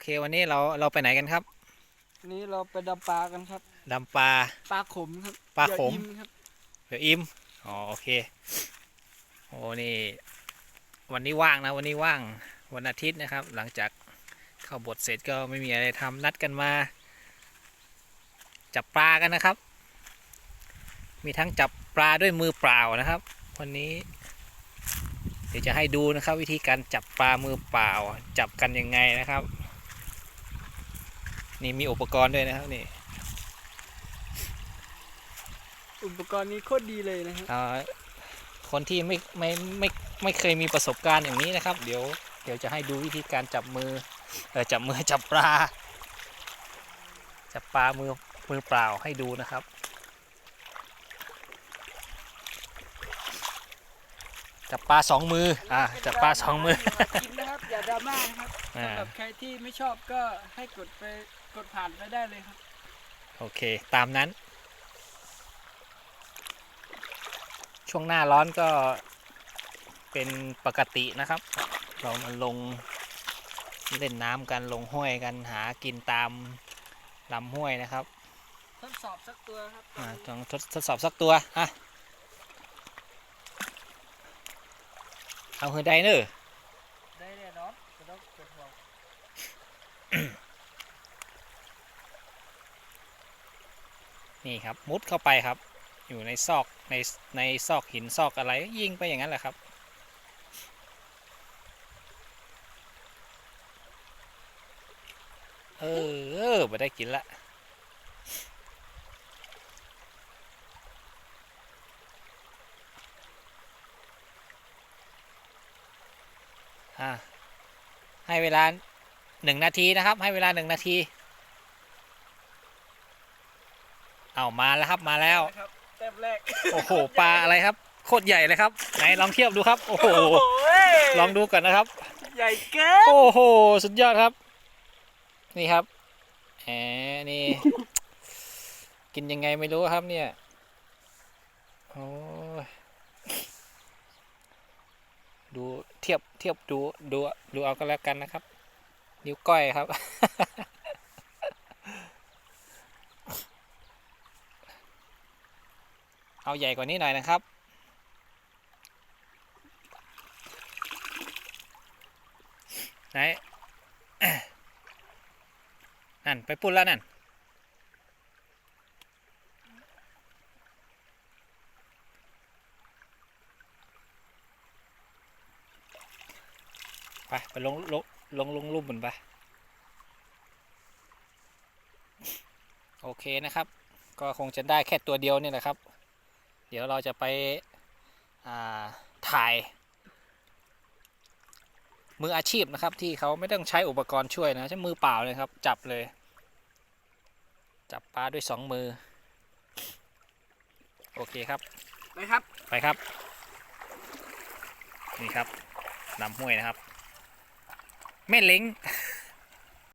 เค วันนี้เราเราไปไหนกันครับ วันนี้เราไปดำปลากันครับดำปลา ปลาขมครับปลาขม อย่อิ่ครับเดี๋ยวอิมอ๋อโอเคโอ้นี่วันนี้ว่างนะ วันนี้ว่างวันอาทิตย์นะครับ หลังจากเข้าบทเสร็จก็ไม่มีอะไรทำนัดกันมา จับปลากันนะครับ มีทั้งจับปลาด้วยมือเปล่านะครับ วันนี้ เดี๋ยวจะให้ดูนะครับ วิธีการจับปลามือเปล่า จับกันยังไงนะครับ นี่มีอุปกรณ์ด้วยนะครับนี่อุปกรณ์นี้โคตรดีเลยนะครับเอ่อคนที่ไม่ไม่ไม่ไม่เคยมีประสบการณ์อย่างนี้นะครับ เดี๋ยวเดี๋ยวจะให้ดูวิธีการจับมือเออจับมือจับปลาจับปลามือมือเปล่าให้ดูนะครับ จับปลาสองมืออ่าจับปลาสองมือกินนะครับอย่าดราม่านะครับอ่าสำหรับใครที่ไม่ชอบก็ให้กดไปกดผ่านไปได้เลยครับ โอเค ตามนั้น ช่วงหน้าร้อนก็เป็นปกตินะครับ เรามาลงเล่นน้ำกันลงห้วยกันหากินตามลำห้วยนะครับ ทดสอบสักตัวครับอ่าต้องทดทดสอบสักตัวอะ เอาเฮอไดเนอร์ได้แน่นอนกระดกกระดกนี่ครับมุดเข้าไปครับ อยู่ในซอกในในซอกหินซอกอะไรยิงไปอย่างนั้นแหละครับเออเออไม่ได้กินละ อะให้เวลาหนึ่งนาทีนะครับ ให้เวลาหนึ่งนาที เอามาแล้วครับมาแล้วครับแต้มแรกโอ้โหปลาอะไรครับ โคตรใหญ่เลยครับ ไหนลองเทียบดูครับ โอ้โหยลองดูก่อนนะครับ ใหญ่เกินโอ้โห สุดยอดครับ นี่ครับแหมนี่ กินยังไงไม่รู้ครับเนี่ยโอ้ย ดูเทียบเทียบดูดูดูเอาก็แล้วกันนะครับ นิ้วก้อยครับ เอาใหญ่กว่านี้หน่อยนะครับไหนนั่นไปปุ่นแล้วนั่น ไปไปลงลงลงลงรูปบนไป โอเคนะครับ ก็คงจะได้แค่ตัวเดียวนี่แหละครับ เดี๋ยวเราจะไปอ่าถ่าย มืออาชีพนะครับ ที่เขาไม่ต้องใช้อุปกรณ์ช่วยนะใช้มือเปล่าเลยครับ จับเลย จับปลาด้วยสองมือ โอเคครับไปครับไปครับ นี่ครับลำห้วยนะครับ แม่เล้ง